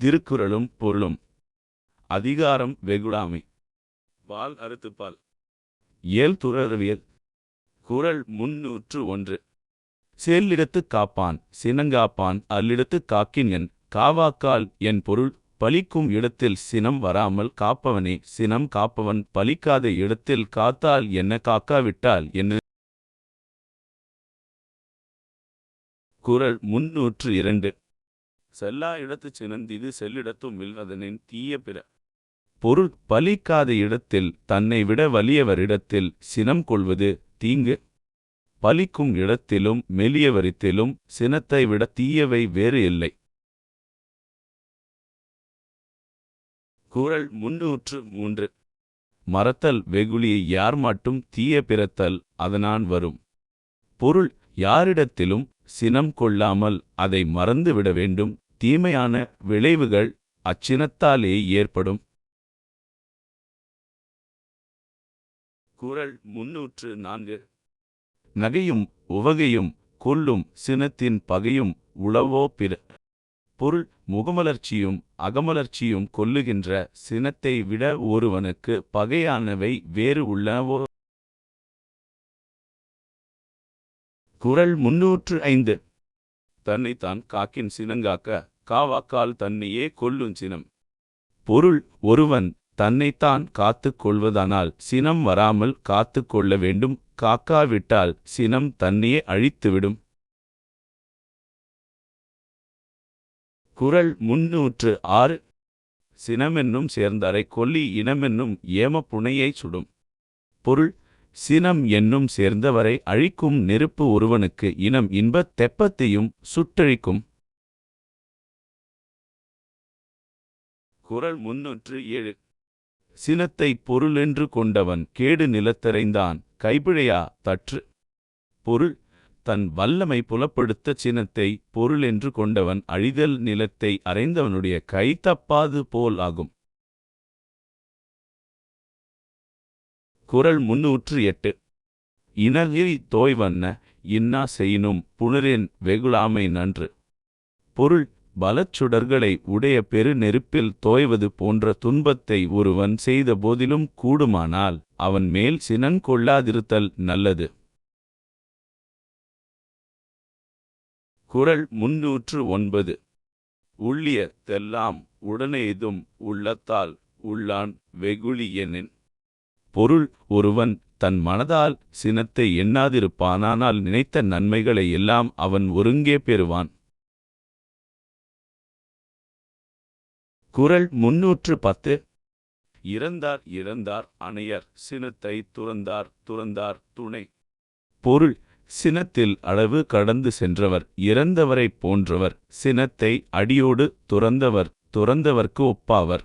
திருக்குறளும் பொருளும். அதிகாரம் வெகுடாமை. பால். அறுத்துப்பால் இயல் துறவியல். குரல் முன்னூற்று ஒன்று. சேல்லிடத்து காப்பான் சினங்காப்பான் அல்லிடத்து காக்கின் என் காவாக்கால் என் பொருள் பலிக்கும் இடத்தில் சினம் வராமல் காப்பவனே சினம் காப்பவன் பலிக்காத இடத்தில் காத்தால் என்ன காக்காவிட்டால் என்ன குரல் முன்னூற்று இரண்டு. செல்லா இடத்து சினந்திது செல்லிடத்தும் இல்வதனின் தீய பிற. பொருள் பலிக்காத இடத்தில் தன்னை விட வலியவரிடத்தில் சினம் கொள்வது தீங்கு. பலிக்கும் இடத்திலும் மெலியவரித்திலும் சினத்தை விட தீயவை வேறு இல்லை. குரல் முன்னூற்று மூன்று. மறத்தல் வெகுளியை யார் மட்டும் தீய பிறத்தல் அதனான் வரும். பொருள் யாரிடத்திலும் சினம் கொள்ளாமல் அதை மறந்துவிட வேண்டும். தீமையான விளைவுகள் அச்சினத்தாலே ஏற்படும். குரல் முன்னூற்று நான்கு. நகையும் உவகையும் கொல்லும் சினத்தின் பகையும் உளவோ பிற. பொருள் முகமலர்ச்சியும் அகமலர்ச்சியும் கொல்லுகின்ற சினத்தை விட ஒருவனுக்கு பகையானவை வேறு உள்ளவோ குரல் முன்னூற்று ஐந்து. தன்னைத்தான் காக்கின் சினங்காக்க காவாக்கால் தன்னையே கொல்லும் சினம். பொருள் ஒருவன் தன்னைத்தான் காத்து கொள்வதானால் சினம் வராமல் காத்து கொள்ள வேண்டும் காக்காவிட்டால் சினம் தன்னையே அழித்துவிடும். குறள் முன்னூற்று ஆறு. சினமென்னும் சேர்ந்தரை கொல்லி இனமென்னும் ஏம புனையை சுடும். பொருள் சினம் என்னும் சேர்ந்தவரை அழிக்கும் நெருப்பு ஒருவனுக்கு இனம் இன்பத் தெப்பத்தையும் சுட்டழிக்கும். குரல் முன்னூற்று ஏழு. சினத்தை பொருளென்று கொண்டவன் கேடு நிலத்தரைந்தான் கைபிழையா தற்று. பொருள். தன் வல்லமை புலப்படுத்த சினத்தை பொருளென்று கொண்டவன் அழிதல் நிலத்தை அறைந்தவனுடைய கை தப்பாது போல் ஆகும். குறள் முன்னூற்று எட்டு. இனகிரி தோய்வண்ண இன்னா செய்யினும் புணரின் வெகுளாமை நன்று. பொருள் பலச்சுடர்களை உடைய பெரு நெருப்பில் தோய்வது போன்ற துன்பத்தை ஒருவன் செய்த போதிலும் கூடுமானால் அவன் மேல் சினங் கொள்ளாதிருத்தல் நல்லது. குறள் முன்னூற்று ஒன்பது. உள்ளிய தெல்லாம் உடனேதும் உள்ளத்தால் உள்ளான் வெகுளி எனின் பொருள் ஒருவன் தன் மனதால் சினத்தை எண்ணாதிருப்பானானால் நினைத்த நன்மைகளை எல்லாம் அவன் ஒருங்கே பெறுவான். குறள் முன்னூற்று பத்து. இறந்தார் இறந்தார் அணையர் சினத்தை துறந்தார் துறந்தார் துணை. பொருள் சினத்தில் அளவு கடந்து சென்றவர் இறந்தவரைப் போன்றவர் சினத்தை அடியோடு துறந்தவர் துறந்தவர்க்கு ஒப்பாவர்.